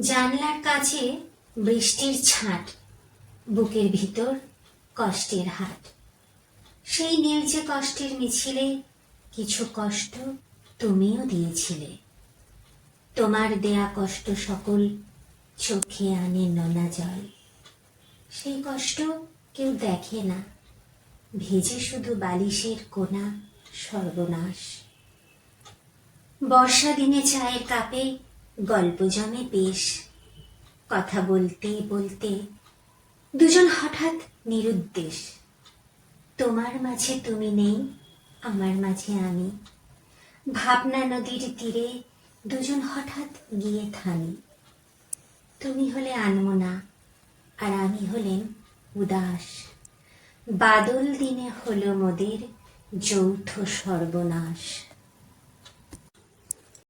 জানলার কাছে বৃষ্টির ছাঁট, বুকের ভিতর কষ্টের হাট সেই নীলচে কষ্টের মিছিলে কিছু কষ্ট তুমিও দিয়েছিলে। তোমার দেয়া কষ্ট সকল চোখে আনে নোনা জল। সেই কষ্ট কেউ দেখে না, ভেজে শুধু বালিশের কোনা সর্বনাশ। বর্ষা দিনে চায়ের কাপে গল্প জমে বেশ। কথা বলতে বলতে দুজন হঠাৎ নিরুদ্দেশ। তোমার মাঝে তুমি নেই, আমার মাঝে আমি। ভাবনা নদীর তীরে দুজন হঠাৎ গিয়ে থামি। তুমি হলে আনমনা, আর আমি হলেন উদাস। বাদল দিনে হলো মোদের যৌথ সর্বনাশ।